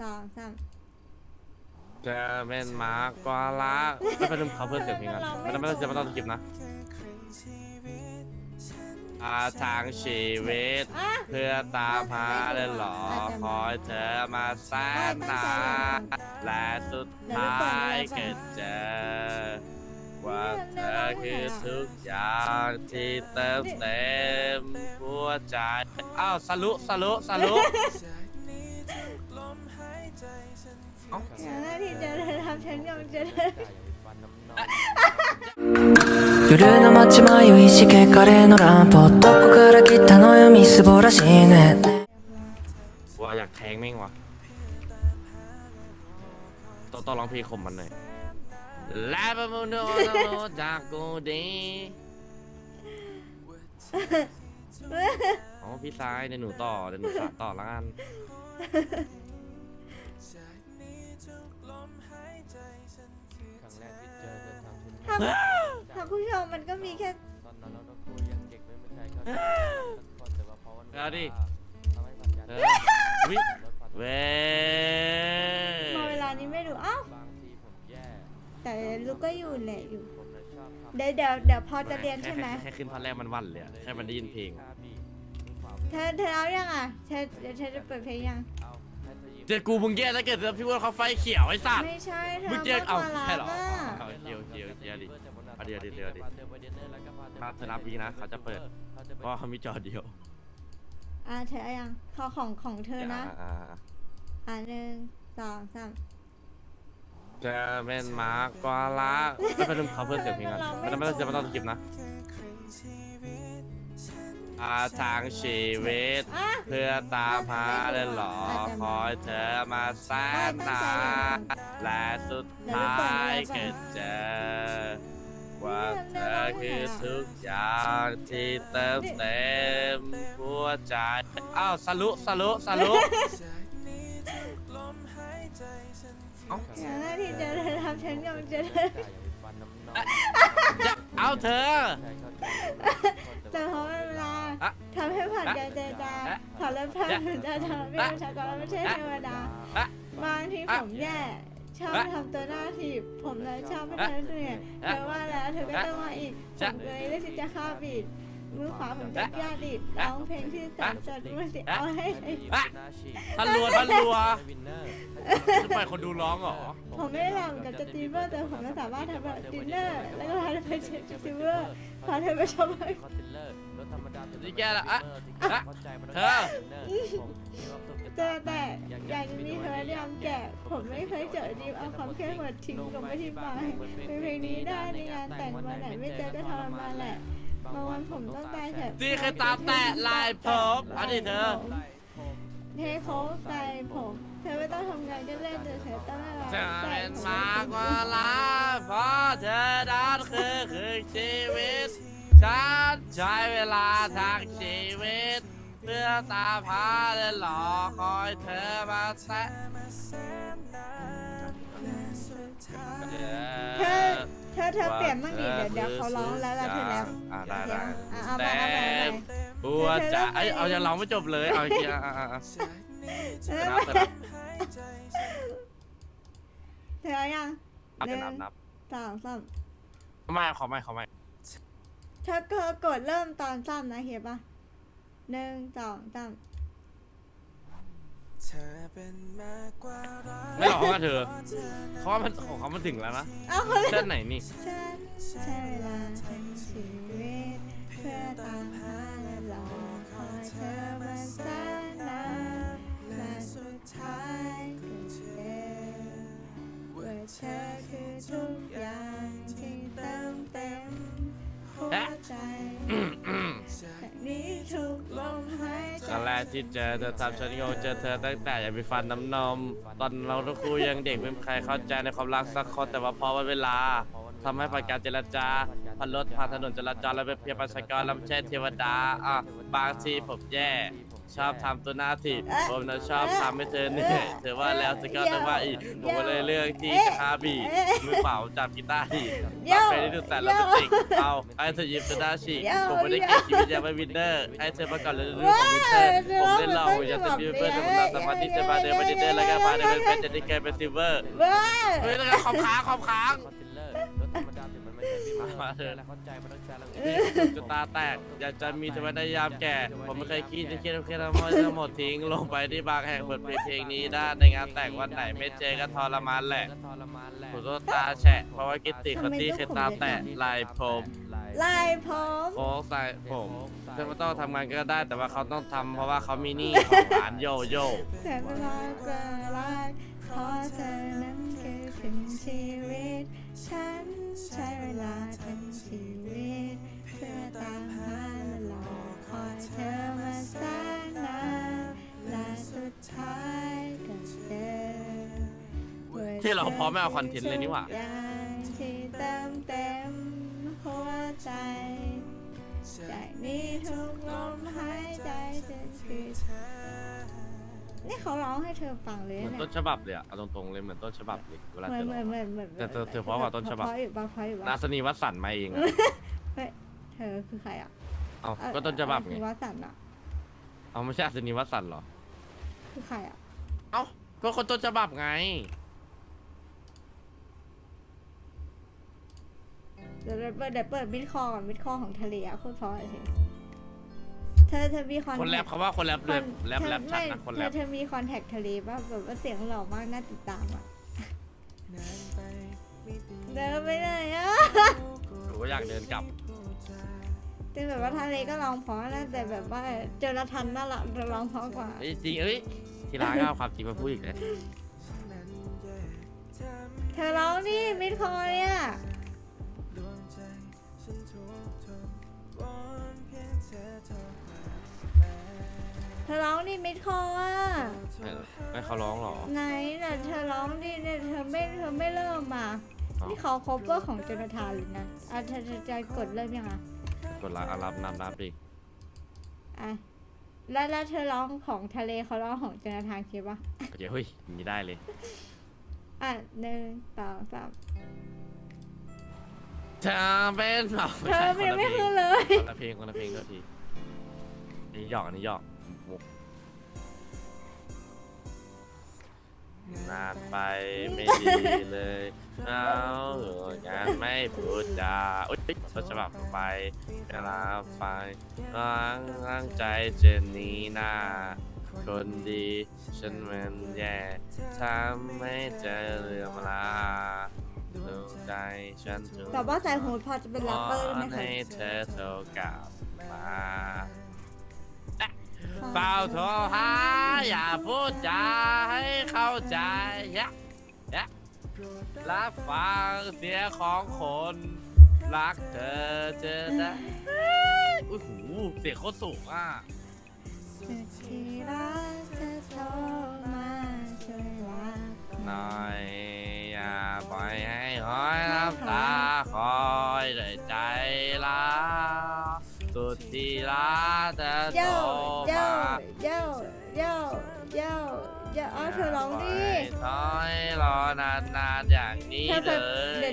สองสามจะเป็นหมากกว่ารักไม่เป็นเขาเพื่อนเสียงเพลงกันไม่ต้องไม่ต้องจะไม่ต้องคลิปนะอาทางชีวิต อะ เพื่อตามหาเลยหรอ คอยเธอมาแสนนานและสุดท้ายก็เจอ ว่าเธอคือทุกอย่างที่เติมเต็มหัวใจ อ้าวสลุสลุสลุ เดี๋ยวหน้าที่จะทำฉันกำลังจะ 夜の街迷いしけカレーのランプどこから来たのよみすぼらしいね ว่าอยากแทงแม่งวะต้องต้องร้องเพลงคมมันหน่อยลาบามูโนโนจากกูดีอ๋อพี่ซ้ายเดี๋ยวหนูต่อเดี๋ยวหนูสานต่อละกัน ำฉันถ้าถ้าผู้ชมมันก็มีแค่ตอนนั้นเราต้องคุยยังเด็กไม่มีใครเข้าใจสักคนแต่ว่าเพราะวันเอาดิ ทำให้ปัญญาเออวิเว้พอเวลานี้ไม่รู้อ้าวบางทีผมแย่แต่ลูกก็อยู่แหละอยู่ผมเลยชอบทำเดี๋ยวเดี๋ยวเดี๋ยวพอจะเรียนใช่ไหมแค่แค่ขึ้นท่อนแรกมันหวันเลยอะแค่มันได้ยินเพลง ค่าบีมีความเธอเธอเอายังอะเธอเดี๋ยวเธอจะเปิดเพลงยัง เอาให้เธอยิ้มเจอกูมึงแย่ถ้าเกิดพี่อ้ว่าเขาไฟเขียวไอ้สัตว์ ไม่ใช่เธอมึงเจอเอามากกว่าใช่เหรอรักอะเอาเดียวเดียวเดียวดิเอาเดี๋ยวเดี๋ยวเดี๋ยวดิพาเธอไปดินเนอร์แล้วก็พาเธอถ้าเธอรับวีนะเขาจะเปิดเขาจะเพราะเขามีจอเดียวอะเธอเอายังขอของของเธอนะ อ่าอ่าอ่าอะหนึ่งสองสามจะเป็นหมากกว่ารักไม่เป็นเขาเพื่อนเสียงเพลงกันไม่ต้องไม่ต้องจะไม่ต้องคลิปนะอาทางชีวิต อะ เพื่อตามหาเลยหรอ คอยเธอมาแสนนาน และสุดท้ายก็เจอว่าเธอคือทุกอย่างที่เติมเต็มหัวใจ อ้าวสลุสลุสลุเดี๋ยวหน้าที่จะทำฉันกำลังจะจ่ายอมีฟันน้ำนองเอาเธอ แต่เพราะเวลาทำให้ผ่านการเจรจาถอะผ่านแล้วผ่านถึงจะทำให้ประชากรไม่ใช่เทวดาบางทีผมแย่ ชอบอะทำตัวหน้าทีบผมเลยชอบให้เธอเหนื่อยเธอะอว่าแล้วเธอก็ต้องมาอีกผจะมเลยเลือกที่จะฆ่าบีดมือขวาผมจะย่าดิดร้องเพลงที่สามจดมือสิเอาให้ ทันรัวทันรัววินเนอร์จะปล่อยคนดูร้องเหรอ ผมไม่ได้รำกับจะตีเวอร์แต่ผมก็สามารถทำแบบดินเนอร์แล้วก็พาเธอไปเช็คซิเวอร์พาเธอไปชมคอนเทนเลอร์รถธรรมดานี่แกล่ะอะเข้าใจมันเธอ เจอแต่อยากจะมีเธอยามแก่ผมไม่เคยเจอดีมเอาความเครียดหมดทิ้งลงไปที่ปลายเพลงนี้ได้ในงานแต่งวันไหนไม่เจอก็ทรมานแหละบางวันผมต้องตายแถบนี่คือตามแตะลายผมอันนี้เธอเทโค้งใส่ผมเธอไม่ต้องทำงานก็เล่นแต่เธอต้องไม่รักจะเป็นมากกว่าลาเพราะเธอนั้นคือคือชีวิตฉันใช้เวลาทางชีวิต เพื่อตามหาและหลอกคอยเธอมาแสนเธอเธอเธอเปลี่ยนบ้างดิเดี๋ยวเดี๋ยวเขาร้องแล้วแล้วเธอแล้วอ่าได้ได้อะเอาไปเอาไปเอาไป บัวจะไอยเอาจะร้องไม่จบเลยเอาอีกทีอะอะอะอะเออนับนับเธอเอายังนับนับนับสองสามไม่ขอไม่ขอไม่เธอเธอกดเริ่มตอนซ้ำนะเห็นปะ หนึ่งสองสามไม่หรอกว่าเธอเขาว่ามันของเขามันถึงแล้วนะเอาคนเส้นไหนนี่ ฉันใช้เวลาทั้งชีวิตเพื่อตามหาและรอคอยเธอมาแสนนานและสุดท้ายก็เจอว่าเธอคือทุกอย่างที่เติมเต็มหัวใจ จากนี้ทุกลมหายใจครั้งแรกที่เจอเธอทำฉันงงเจอเธอตั้งแต่ยังมีฟันน้ำนม ตอนเราทั้งคู่ยังเด็กไม่มีใครเข้าใจในความรักสักคนแต่ว่าพอวันเวลาทำให้ผ่านการเจรจาผ่านรถผ่านถนนจราจรแล้วไปเพียงประชากรลำเช่เทวดาอะบางทีผมแย่ ชอบทำตัวหน้าถีบเอ๊ะผมนะชอบทำให้เธอเหนื่อยเธอว่าแล้วจะก็ต้องว่าอีกผมก็เลยเลือกที่จะคาบีดมือเปล่าจับกีตาร์ดีดโย่รับไปที่สุดแต่ละเป็นจิกเอาให้เธอยิ้มจนหน้าฉีกโย่ผมไม่ได้เก่งชีวิตอยากเป็นวินเนอร์ให้เธอมาก่อนเลยเรื่องของวินเนอร์ผมเล่นเราอยากจะมีเพื่อนแต่ผมทำสมาธิจะมาเดินไปดินเนอร์แล้วก็มาเดินเป็นเป็นจะได้เกิดเป็นซิลเวอร์เว้ยเฮ้ยแล้วก็ขอบค้างขอบค้าง มาเถอะแล้วเข้าใจมันต้องใช้แล้วนี่ผมจะตาแตก อยากจะมีเธอไว้ในยามแก่ ผมไม่เคยคิดจะคิดแค่ทั้งหมดทั้งหมดทิ้งลงไปที่บางแห่งเปิดเพลงเพลงนี้ได้ในงานแต่งวันไหนไม่เจอก็ทรมานแหละก็ทรมานแหละ ผมก็ตาแฉะเพราะว่ากิตติคนที่เคยตาแตกลายผมลายผมโค้งใส่ผมเธอไม่ต้องทำงานก็ได้ แต่ว่าเขาต้องทำเพราะว่าเขามีหนี้ของร้านโยโย่แต่เวลาเกิดรักขอเธอนั้นคือถึงชีวิต ฉันใช้เวลาทั้งชีวิต เพื่อตามหาและรอคอยเธอมาแสนนานและสุดท้ายก็เจอที่เราพร้อมไม่เอาคอนเทนต์เลยนี่หว่าอย่างที่เติมเต็มหัวใจจากนี้ทุกลมหายใจจะคือเธอ นี่เขาร้องให้เธอฟังเลยเหมือนเนี่ย ต้นฉบับเลยอะเอาตรงๆเลยเหมือนต้นฉบับเลยเวลาเหมืเธอนอเหร้มือองนเหมือนเหมือนแต่เธอเธอเพราะกว่าต้นฉบับเพราะอยู่บ้างเพราะอยู่นาบ้างสนีวัดสันมาเองอะเฮ้ยเธอคือใครอะเอาเอ่อก็ต้นฉบับไงคือวัดสันอะ เอาไม่ใช่อัศนีวัดสันเหรอคือใครอะ เอ้าก็คนต้นฉบับไง เดี๋ยวเดี๋ยวเปิดเดี๋ยวเปิดมิดคอก่อนมิดคอของทะเลอะโคตรเพราะเลย เธอเธอมีคอนคนแรปเขาว่าคนแรปคแรอนปแรปแรปชัดนะคนเธแรอปเธอมีคอนแทคทะเลป่ะแบบว่าเสียงหล่อมากน่าติดตามอะเดินไปไหนอะหรือว่าอยากเดินกลับแต่แบบว่าทะเลก็ร้องเพราะนะแต่แบบว่าเจอละทันน่ารักร้องเพราะกว่าเอ้ยจริงเอ้ยทีร้านก็เอาความจริงมาพูดอีกเลยเธอร้องดิมิดคอเนี่ย เธอร้องดิมิดคออะไม่ไม่เขาร้องหรอ ไหนน่ะเธอร้องดิเนี่ยเธอไม่เธอไม่เริ่มมาอ๋อ นี่เขาคบเวอร์ของโจนาธานเลยนะอะเธอเธอจะกดเริ่มยังอะกดรับอารับนับนับดิอะแล้วแล้วเธอร้องของทะเลเขาร้องของโจนาธานคิดปะโอเคเฮ้ยอย่างนี้ได้เลย อะหนึ่งสองสามเธอเป็นเหรอเธอไม่ไม่คือเลย คนละเพลงคนละเพลงก็ทีนี่หยอกอันนี้หยอก มุกนานไปไม่ดีเลยเอาเหอะงานไม่พูดจาอุ้ยต้นฉบับไปเวลาไปร่างร่างใจเจนนี้หน้าคนดีฉันมันแย่ทำให้เจอเรื่องลาดวงใจฉันถึงแต่ว่าใส่หูพอจะเป็นแรปเปอร์ไหมคะ ให้เธอโทรกลับมา เฝ้าโทรหาอย่าพูดจาให้เข้าใจยะยะรับฟังเสียงของคน รักเธอเจอได้อุ้ยหูเสียงโคตรสูงอะสุดที่รักเธอโทรมาช่วยรักหน่อยอย่าปล่อยให้หอยน้ำตาคอยด้วยใจลาสุ ดที่รักเธอโทโย่รโย่มาโย่โย่โย่โย่เอาเธอร้องดิถอยรอนานๆอย่างนี้เธอเลเธอยเดี๋ยว